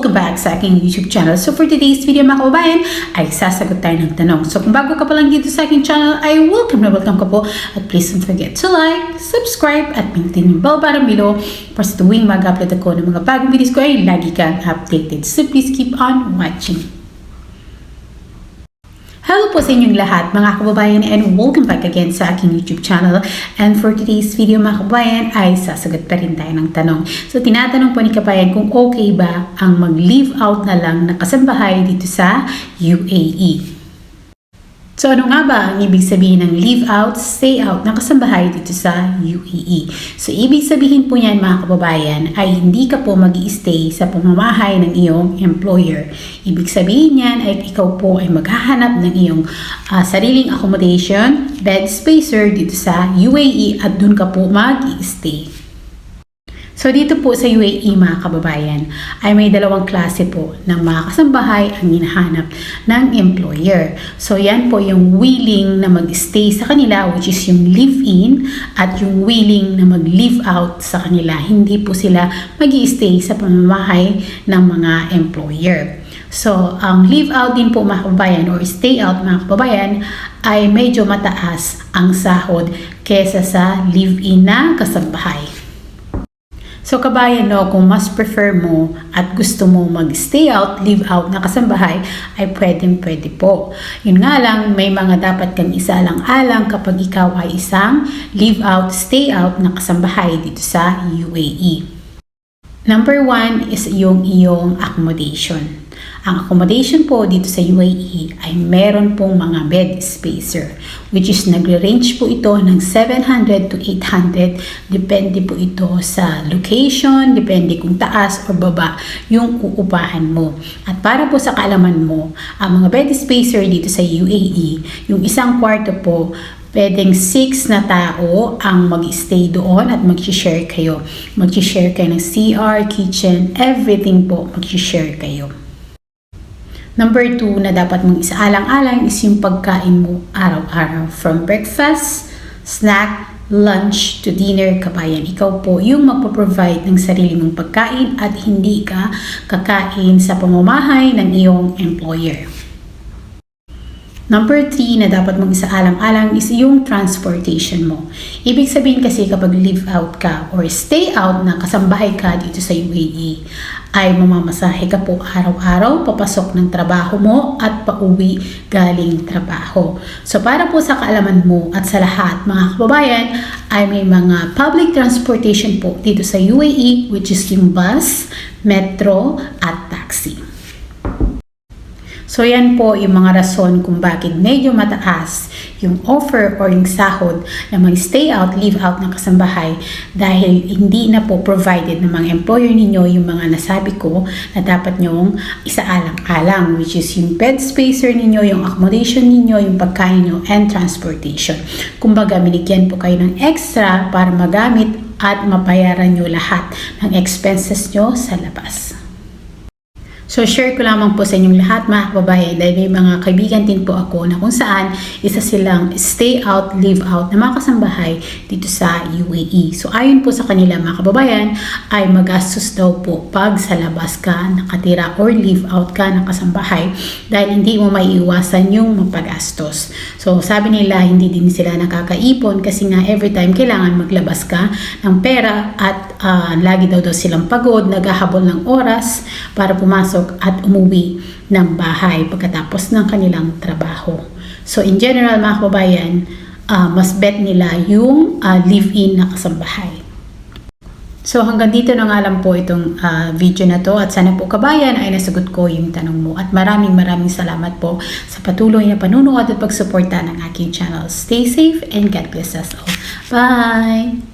Welcome back sa aking YouTube channel. So for today's video mga kababayan, ay sasagot tayo ng tanong. So kung bago ka pa lang dito sa aking channel, ay welcome na welcome ka po. At please don't forget to like, subscribe, at pindutin yung bell button below para sa tuwing mag-upload ako ng mga bagong videos ko ay lagi kang updated. So please keep on watching. Hello po sa inyong lahat mga kababayan and welcome back again sa aking YouTube channel. And for today's video mga kababayan ay sasagot pa rin tayo ng tanong. So tinatanong po ni kabayan kung okay ba ang mag-leave out na lang na kasambahay dito sa UAE. So ano nga ba ang ibig sabihin ng leave out, stay out ng kasambahay dito sa UAE? So ibig sabihin po niyan mga kababayan ay hindi ka po mag stay sa pamamahay ng iyong employer. Ibig sabihin niyan ay ikaw po ay maghahanap ng iyong ah, sariling accommodation, bed spacer dito sa UAE at dun ka po mag stay So dito po sa UAE mga kababayan ay may dalawang klase po ng mga kasambahay ang hinahanap ng employer. So yan po yung willing na mag-stay sa kanila which is yung live-in at yung willing na mag-live out sa kanila. Hindi po sila mag stay sa pamamahay ng mga employer. So, ang live out din po mga kababayan or stay out mga kababayan ay medyo mataas ang sahod kesa sa live-in na kasambahay. So kabayan no, kung mas prefer mo at gusto mo mag-stay out, live out na kasambahay, ay pwedeng pwede po. Yun nga lang, may mga dapat kang isalang-alang kapag ikaw ay isang live out, stay out na kasambahay dito sa UAE. Number one is yung iyong accommodation. Ang accommodation po dito sa UAE ay meron pong mga bed spacer which is nagre-range po ito ng 700 to 800 depende po ito sa location, depende kung taas o baba yung uupahan mo. At para po sa kaalaman mo, ang mga bed spacer dito sa UAE, yung isang kwarto po pwedeng 6 na tao ang mag-stay doon at mag-share kayo. Mag-share kayo ng CR, kitchen, everything po mag-share kayo. Number two na dapat mong isaalang-alang is yung pagkain mo araw-araw. From breakfast, snack, lunch to dinner, kabayan. Ikaw po yung magpo-provide ng sarili mong pagkain at hindi ka kakain sa pamamahay ng iyong employer. Number three na dapat mong isaalang-alang is yung transportation mo. Ibig sabihin kasi kapag live out ka or stay out na kasambahay ka dito sa UAE, ay mamamasahe ka po araw-araw papasok ng trabaho mo at pauwi galing trabaho. So para po sa kaalaman mo at sa lahat mga kababayan, ay may mga public transportation po dito sa UAE which is yung bus, metro at taxi. So yan po yung mga rason kung bakit medyo mataas yung offer or yung sahod na mag-stay out, live out ng kasambahay dahil hindi na po provided ng mga employer ninyo yung mga nasabi ko na dapat nyong isaalang-alang which is yung bed spacer ninyo, yung accommodation ninyo, yung pagkain nyo, and transportation. Kumbaga, binigyan po kayo ng extra para magamit at mapayaran nyo lahat ng expenses nyo sa labas. So, share ko lamang po sa inyong lahat mga kababayan dahil may mga kaibigan din po ako na kung saan isa silang stay out, live out na mga kasambahay dito sa UAE. So, ayon po sa kanila mga kababayan ay magastos daw po pag sa labas ka nakatira or live out ka ng kasambahay dahil hindi mo maiiwasan yung mapagastos. So, sabi nila hindi din sila nakakaipon kasi nga every time kailangan maglabas ka ng pera at uh, lagi daw daw silang pagod, naghahabol ng oras para pumasok at umuwi ng bahay pagkatapos ng kanilang trabaho. So in general mga kababayan, uh, mas bet nila yung uh, live-in na kasambahay. So hanggang dito na nga lang po itong uh, video na to at sana po kabayan ay nasagot ko yung tanong mo at maraming maraming salamat po sa patuloy na panunood at pagsuporta ng aking channel. Stay safe and God bless us all. Bye!